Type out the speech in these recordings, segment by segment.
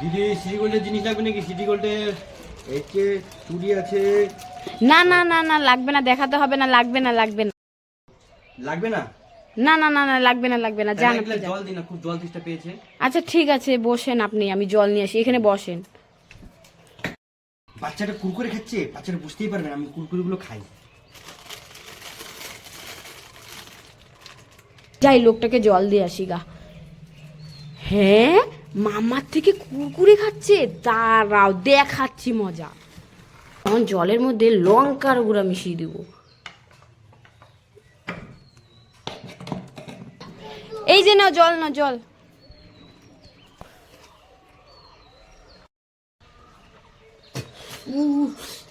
দিদি সিটি গোল্ডের জিনিস লাগবে নাকি? সিটি গোল্ডের চুড়ি আছে। না না না না লাগবে না দেখাতে হবে না লাগবে না লাগবে না। লাগবে না? না না না না লাগবে না লাগবে না যান আপনি জল দিন খুব জল তেষ্টা পেয়েছে। আচ্ছা ঠিক আছে বসেন আপনি আমি জল নিয়ে আসি এখানে বসেন। বাচ্চাটা কুরকুরে খাচ্ছে? বাচ্চাটা বুঝতেই পারবে না আমি খাই। যাই লোকটাকে জল দিয়ে আসি গা। হ্যাঁ? মামার থেকে কুরকুরে খাচ্ছে? তারাও দেখাচ্ছি মজা। তখন জলের মধ্যে লঙ্কার গুঁড়া মিশিয়ে দিব। এই যে না জল না জল।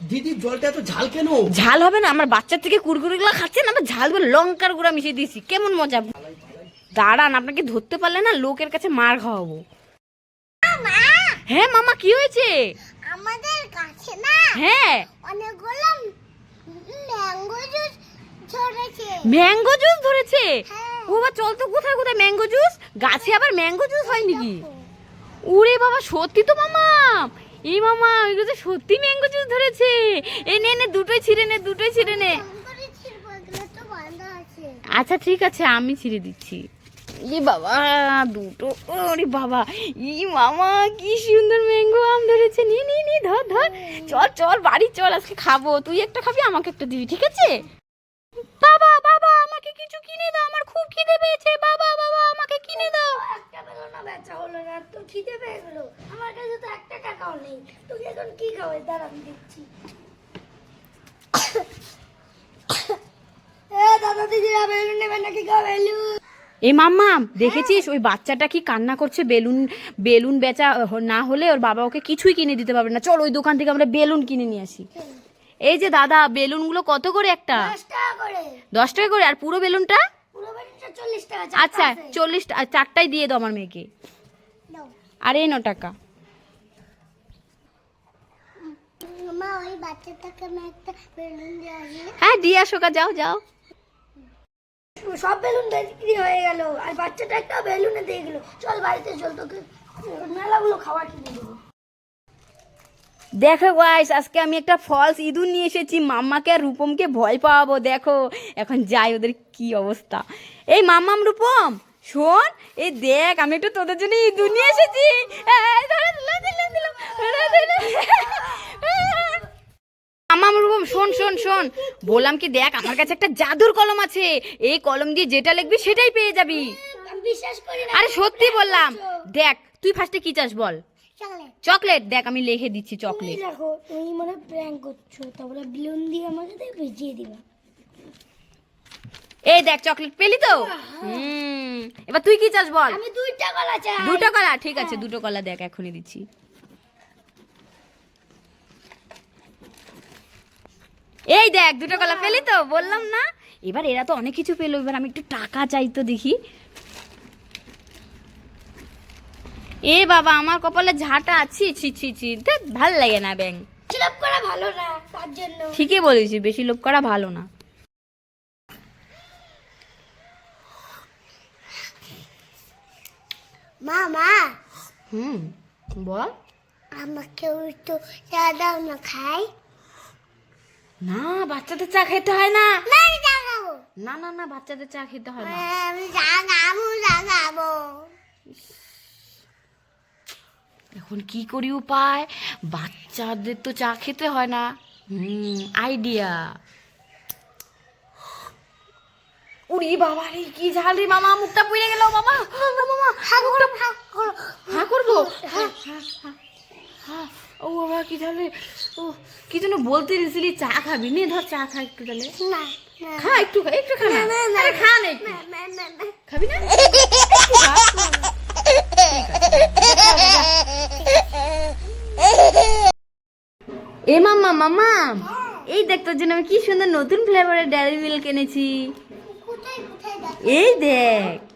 দিদি জলটা এত ঝাল কেন? ঝাল হবে না আমার বাচ্চার থেকে কুরকুরিগুলো খাচ্ছে না আবার ঝাল করে লঙ্কার গুঁড়া মিশিয়ে দিয়েছি। কেমন মজা। দাঁড়ান আপনাকে ধরতে পারলে না লোকের কাছে মার খাওয়াবো। হ্যাঁ মামা কি হয়েছে? আমাদের কাছে না হ্যাঁ। অনেকগুলো ম্যাঙ্গো জুস ঝরেছে ম্যাঙ্গো জুস ধরেছে? হ্যাঁ। ও বা চল তো কোথায় কোথায় ম্যাঙ্গো জুস? গাছে আবার ম্যাঙ্গো জুস হয় নাকি ওরে বাবা সত্যি তো মামা? এই মামা ওইগুলো তো সত্যি ম্যাঙ্গো জুস ধরেছে। এই নে নে দুটোই ছিঁড়ে নে দুটোই ছিঁড়ে নে। আচ্ছা ঠিক আছে আমি ছিঁড়ে দিচ্ছি। ই বাবা, দুটো, ওরে বাবা, ই মামা, কি সুন্দর ম্যাঙ্গো আম ধরেছে। নি নি নি, ধর ধর। চল চল, বাড়ি চল, আজকে খাব। তুই একটা খাবি, আমাকে একটা দিবি, ঠিক আছে? বাবা বাবা, আমাকে কিছু কিনে দাও, আমার খুব খিদে পেয়েছে। বাবা বাবা, আমাকে কিনে দাও। একটা বেলো না, বেচা হলো না তো খিদে পেয়ে গেলো। আমার কাছে তো একটা টাকাও নেই। তোকে এখন কি খাওয়াই? দাঁড়া আমি দিচ্ছি দাদা দিদিরা বেলুন নেবে নাকি? গো বেলুন এ মাম্মা দেখেছিস? ওই বাচ্চাটা কি কান্না করছে? বেলুন বেলুন বেচা না হলে ওর বাবা ওকে কিছুই কিনে দিতে পারবে না। চল ওই দোকান থেকে আমরা বেলুন কিনে নিয়ে আসি। এই যে দাদা বেলুনগুলো কত করে একটা? দশ টাকা করে। আর পুরো বেলুনটা? পুরো চল্লিশ টাকা আচ্ছা চল্লিশ চারটাই দিয়ে দাও আমার মেয়েকে। আর এই ন টাকা। হ্যাঁ দিয়ে আসো যাও যাও। সব বেলুন বিক্রি হয়ে গেল। আর বাচ্চাটা একটা বেলুনে দিয়ে চল বাড়িতে, চল তোকে মেলাগুলো কিনে দেবো। দেখো গাইস আজকে আমি একটা ফলস ইঁদুর নিয়ে এসেছি। মাম্মাকে আর রূপমকে ভয় পাওয়াবো, দেখো। এখন যাই, ওদের কি অবস্থা। এই মাম্মাম, রূপম, শোন, এই দেখ, আমি একটু তোদের জন্য ইঁদুর নিয়ে এসেছি এই, ধরে দিল, দিল, দিল, ধরে দিল। মাম্মাম রূপম শোন বললাম কি দেখ আমার কাছে একটা জাদুর কলম আছে। এই কলম দিয়ে যেটা লিখবি সেটাই পেয়ে যাবি। আরে সত্যি বললাম। দেখ তুই ফার্স্টে কি চাস বল? চকলেট। দেখ আমি লিখে দিচ্ছি চকলেট। দেখো তুমি মনে প্র্যাঙ্ক করছ তারপরে বেলুন দিয়ে আমাকে ভিজিয়ে দিবা এই দেখ চকলেট পেলি তো? হুম। এবার তুই কি চাস বল? আমি দুইটা কলা চাই। দুটো কলা ঠিক আছে দুটো কলা দেখ এখনই দিচ্ছি। এই দেখ দুটো কলা পেলি তো? বললাম না। এবার এরা তো অনেক কিছু পেল এবার আমি একটু টাকা চাই তো দেখি। এ বাবা আমার কপালে ঝাঁটা আছি। ছি ছি ছি দেখ ভালো লাগে না ব্যাং। ছিলাপ করা ভালো না তার জন্য। ঠিকই বলেছি বেশি লোভ করা ভালো না। মা মা হুম বল। আমাকে একটু চা দাও না খাই। না বাচ্চাদের চা খেতে হয় না। না না না না বাচ্চাদের চা খেতে হয় না। আমি চা খাব চা খাব। এখন কি করি উপায়? বাচ্চাদের তো চা খেতে হয় না। হুম আইডিয়া উড়ি বাবা রে কি ঝাল রে মামা মুখটা পুড়ে গেল মামা মামা হা করো হা করো হা করব। হ্যাঁ হ্যাঁ হ্যাঁ হ্যাঁ। ও বাবা কি তাহলে? ও কি যেন বলতে দিয়েছিলি চা খাবি নে ধর চা খা একটু তাহলে। না খা একটু খা একটু খা না। আরে খা না একটু। খাবি না? এ মাম্মা মাম্মা এই দেখ তোর জন্য আমি কি সুন্দর নতুন ফ্লেভারের ডেয়ারি মিল্ক এনেছি। এই দেখ।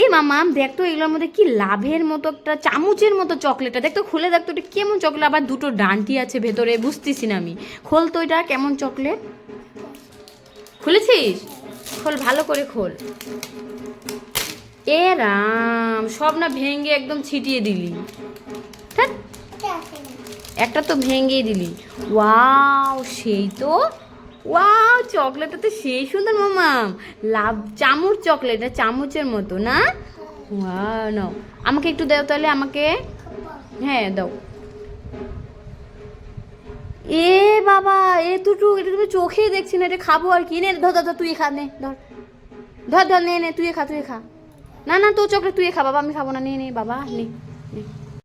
এই মামাম দেখ তো এগুলোর মধ্যে কি লাভের মতো একটা চামচের মতো চকলেটটা। দেখ তো খুলে দেখ তো এটা কেমন চকলেট আবার দুটো ডান্টি আছে ভেতরে বুঝতেছি না আমি। খোল তো এটা কেমন চকলেট? খুলেছিস? খোল ভালো করে খোল। এ রাম সব না ভেঙে একদম ছিটিয়ে দিলি। একটা তো ভেঙে দিলি। ওয়াও সেই তো। ওয়াও চকলেটটা তো সেই সুন্দর মামাম লাভ, চামচ চকলেট চামচের মতো, না? ওয়াও নাও আমাকে একটু দাও তাহলে, আমাকে। হ্যাঁ দাও। এ বাবা এ দুটো এটা তুমি চোখেই দেখছি না, এটা খাব আর কি। নে, ধর ধর তুই খা, নে, ধর। ধর ধর, নে নে, তুই খা তুই খা। না না, তোর চকলেট তুই খা, বাবা, আমি খাব না। নে নে, বাবা, নে নে।